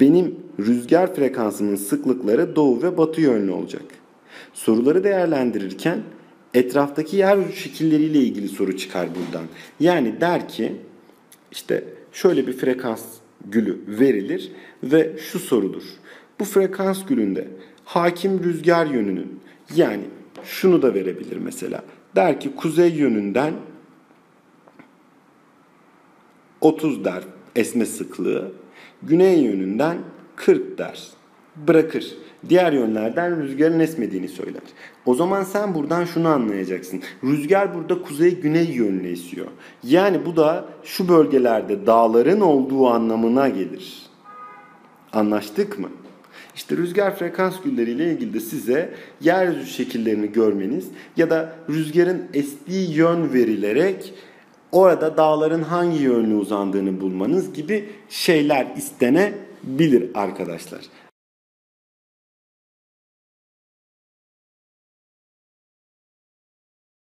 benim rüzgar frekansımın sıklıkları doğu ve batı yönlü olacak. Soruları değerlendirirken etraftaki yer şekilleriyle ilgili soru çıkar buradan. Yani der ki işte şöyle bir frekans gülü verilir ve şu sorulur. Bu frekans gülünde hakim rüzgar yönünün yani şunu da verebilir mesela. Der ki kuzey yönünden 30 der esme sıklığı, güney yönünden 40 der. Bırakır. Diğer yönlerden rüzgarın esmediğini söyler. O zaman sen buradan şunu anlayacaksın. Rüzgar burada kuzey-güney yönlü esiyor. Yani bu da şu bölgelerde dağların olduğu anlamına gelir. Anlaştık mı? İşte rüzgar frekans gülleriyle ilgili de size yeryüzü şekillerini görmeniz ya da rüzgarın estiği yön verilerek orada dağların hangi yönlü uzandığını bulmanız gibi şeyler istenebilir arkadaşlar.